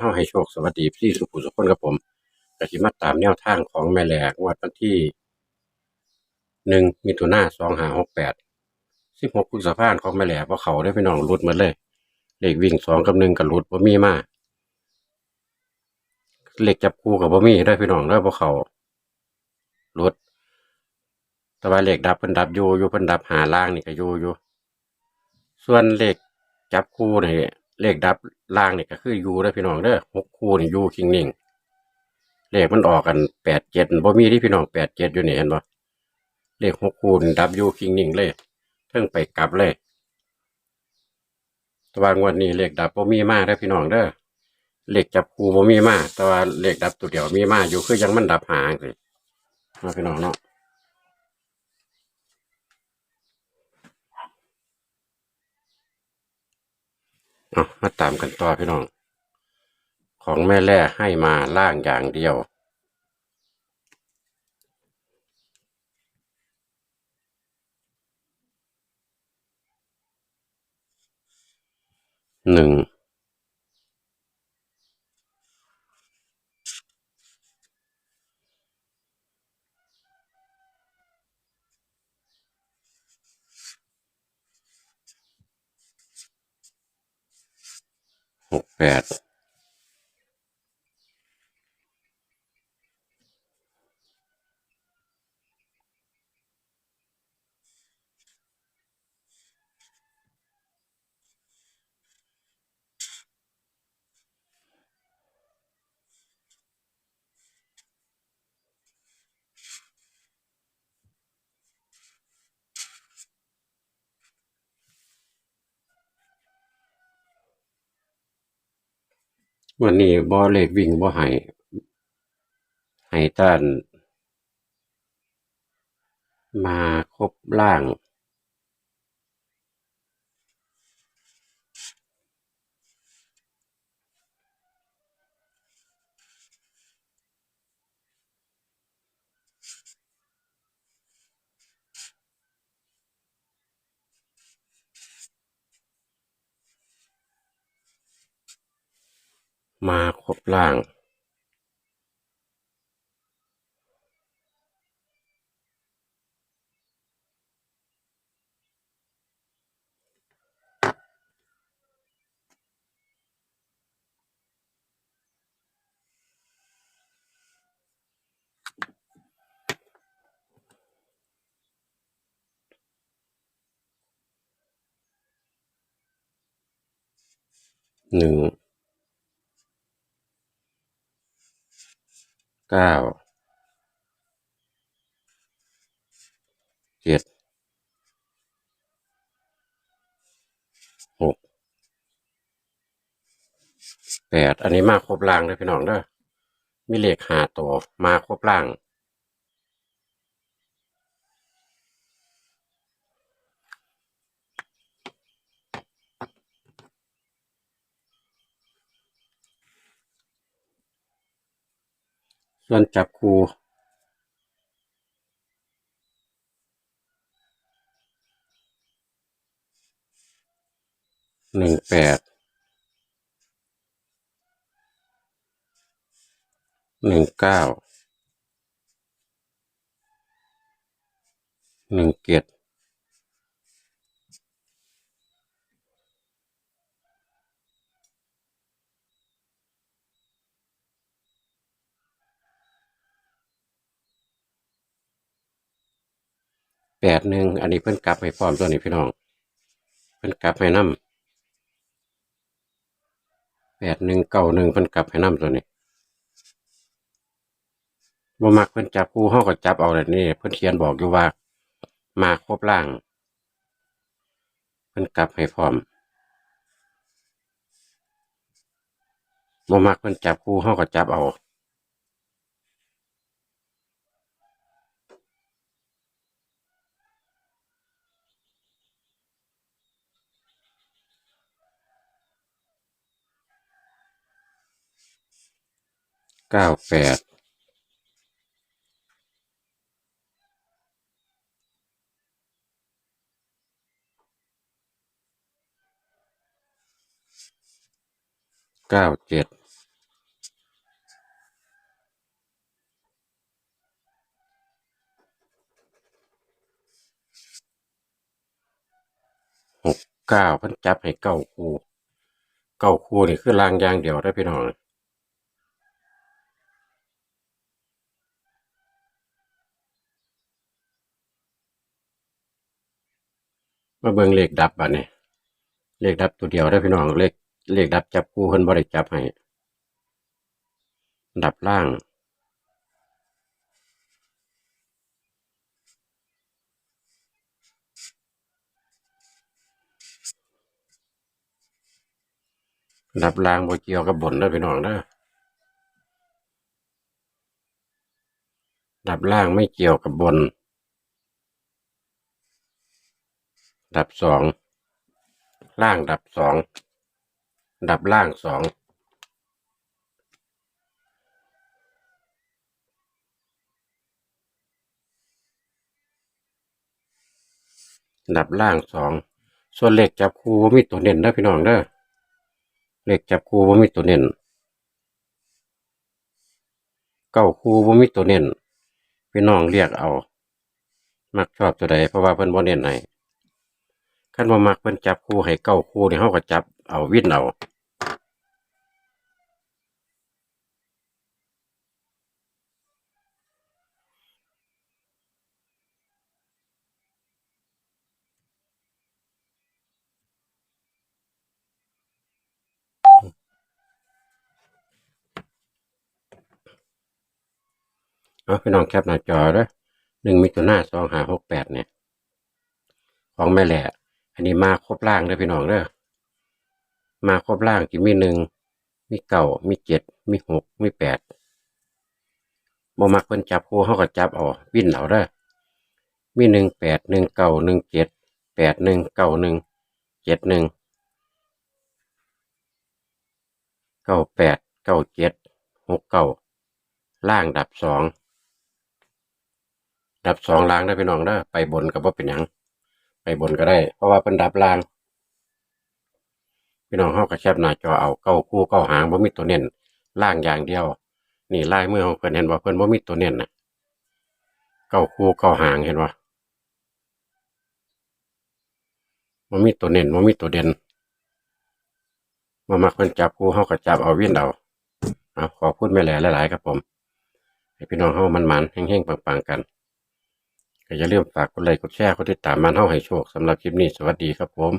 เฮาให้โชคสวัสดีพี่สุขุสุขคนกับผมก็สิมาตามแนวทางของแม่แหลกงวดวันที่หนึ่งมิถุนาสองห้าหกแปดสิบหกพฤษภาคมของแม่แหลกเพราะเขาได้พี่น้องรุดหมดเลย เลขวิ่งสองกับหนึ่งกับรุดบ่มีมาเลขจับคู่กับบ่มีได้อพี่น้องได้อเพราะเขารุดแต่ว่าเลขดับเพิ่นดับอยู่อยู่เพิ่นดับหาล่างนี่ก็อยู่อยู่ส่วนเลขจับคู่นี่ เลขดับล่างนี่ก็คือยู่ได้อพี่น้องเด้อหกคู่นี่ยูคิงนิ่งเลขมันออกกันแปดเจ็ดบ่มีที่พี่น้องแปดเจ็ดอยู่นี่เห็นบ่เลขหกคู่นี่ดับยูคิงนิ่งเลยเพิ่งไปกลับเลยแต่ว่างวดนี้เลขดับบ่มีมากได้อพี่น้องเด้อเลขจับคู่บ่มีมาแต่ว่าเลขดับตัวเดียวมีมากอยู่คือยังมันดับหางสิมาพี่น้องเนาะ เอามาตามกันต่อพี่น้อง ของแม่แร่ให้มาล่างอย่างเดียว หนึ่ง แปด วันนี้บ่เลขวิ่งบ่ให้ให้ต้าน มาครบล่าง มาครบล่าง หนึ่ง เก้าเจ็ดหกแปดอันนี้มาครบล่างเลยพี่น้องเด้อมีเลขหาตัวมาครบล่าง ส่วนจับคู่หนึ่งแปดหนึ่งเก้าหนึ่งเจ็ด แปดหนึ่งอันนี้เพิ่นกลับให้พร้อมตัวนี้พี่น้อง เพิ่นกลับให้นำแปดหนึ่งเก้าหนึ่งเพิ่นกลับให้นำตัวนี้บ่มักเพิ่นจับคู่เฮาก็จับเอาแบบนี้เพิ่นเขียนบอกอยู่ว่า มาครบล่าง เพิ่นกลับให้พร้อมบ่มักเพิ่นจับคู่เฮาก็จับเอา เก้าแปดเก้าเจ็ดหกเก้าพันจับให้เก้าคู่ เก้าคู่นี่คือรางยางเดียวได้พี่น้อง มาเบิ่งเลขดับบัดนี้เลขดับตัวเดียวได้พี่น้องเลขเลขดับจับคู่เพิ่นบ่ได้จับให้ดับล่าง ดับล่างบ่เกี่ยวกับบนเด้พี่น้องเด้อดับล่างไม่เกี่ยวกับบน ดับสองล่างดับสองดับล่างสองดับล่างสองส่วนเหลขจับคู่บ่มีตัวเน้นเด้อพี่น้องเด้อเหลขจับคู่บ่มีตัวเน้นเก้าคู่บ่มีตัวเน้นพี่น้องเรียกเอา มักชอบตัวใดเพราะว่าเพิ่นบ่เน้นให้ คันบ่มักเพิ่นจับคู่ให้เก้าคู่นี่เฮาก็จับเอาวินเอาเอาพี่น้องแคปหน้าจอเด้อหนึ่งมิถุนาสองหาหกแปดเนี่ย ของแม่แหละ อันนี้มาครบล่างเด้อพี่น้องเด้อมาครบล่างที่มีหนึ่งมีเก้ามีเจ็ดมีหกมีแปดบ่มักเพิ่นจับคู่เฮาก็จับเอาวินเอาเด้อมีหนึ่งแปดหนึ่งเก้าหนึ่งเจ็ดแปดหนึ่งเก้าหนึ่งเจ็ดหนึ่งเก้าแปดเก้าเจ็ดหกเก้าล่างดับสองดับสองล่างได้พี่น้องเด้อไปบนก็บ่เป็นหยัง บนก็ได้ เพราะว่าเป็นดับล่าง พี่น้องเฮาก็แคบหน้าจอเอาเก้าคู่เก้าหางบ่มีตัวเน้นล่างอย่างเดียว นี่ลายมือของเพิ่นเห็นว่าเพิ่นบ่มีตัวเน้นนะเก้าคู่เก้าหางเห็นว่าบ่มีตัวเน้นบ่มีตัวเด่นมามักเพิ่นจับคู่เฮาก็จับเอาวินเอาเอาขอพูดแม่แหล่หลายๆครับผมให้พี่น้องเฮามันๆแห้งๆปังๆกัน อย่าลืมฝากกดไลค์กดแชร์กดติดตามมันเฮาให้โชคสำหรับคลิปนี้สวัสดีครับผม